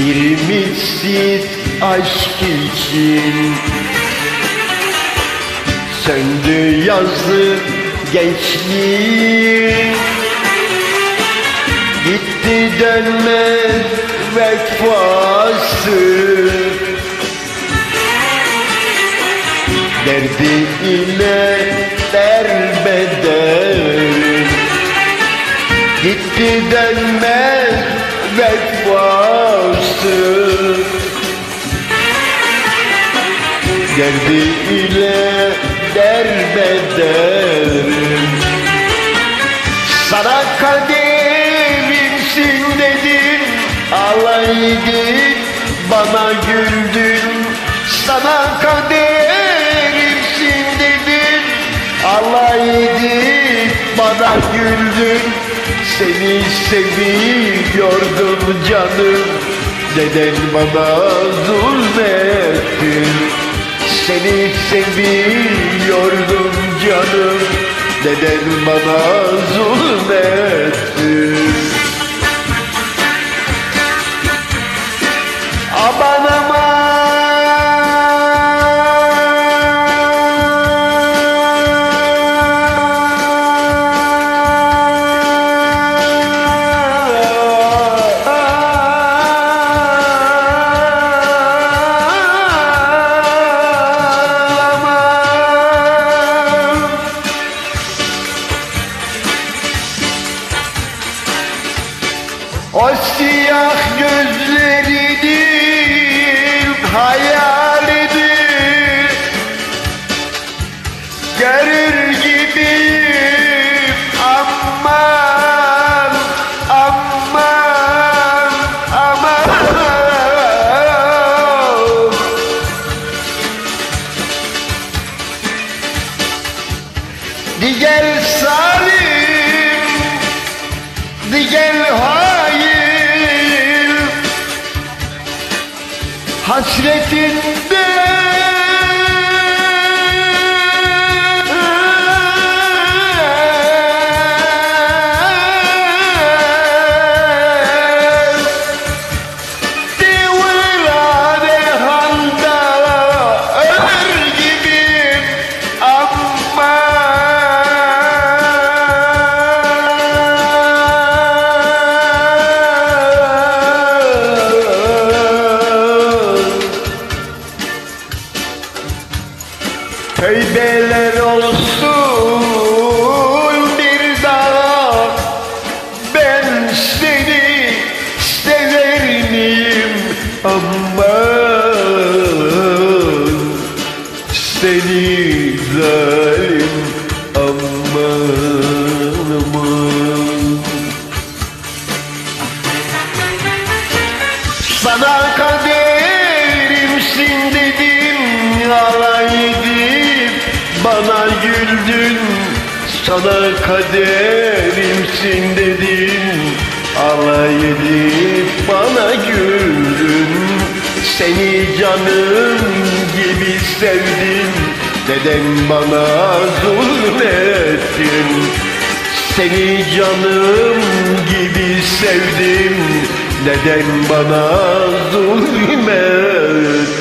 Bir ümitsiz aşk için. Söndü yazdı gençliğim Gitti dönmez vefası. Derdi ile derbeder. Gitti dönmez vefası Derdi ile derbederim Sana kaderimsin dedim. Alaydın bana güldün. Sana kaderimsin dedim. Alaydın bana güldün Seni seviyordum canım. Neden bana zulmettin? Seni seviyordum canım. Neden bana zulmettin O siyah gözlerinin hayalini Görür gibiyim aman aman aman. Diğer salim Diğer Hasretinde Tövbeler olsun bir daha Ben seni sever miyim? Aman Seni zalim aman aman. Sana kaderimsin dedim bana güldün Sana kaderimsin dedim alay edip bana güldün. Seni canım gibi sevdim. Neden bana zulmettin. Seni canım gibi sevdim. Neden bana zulmettin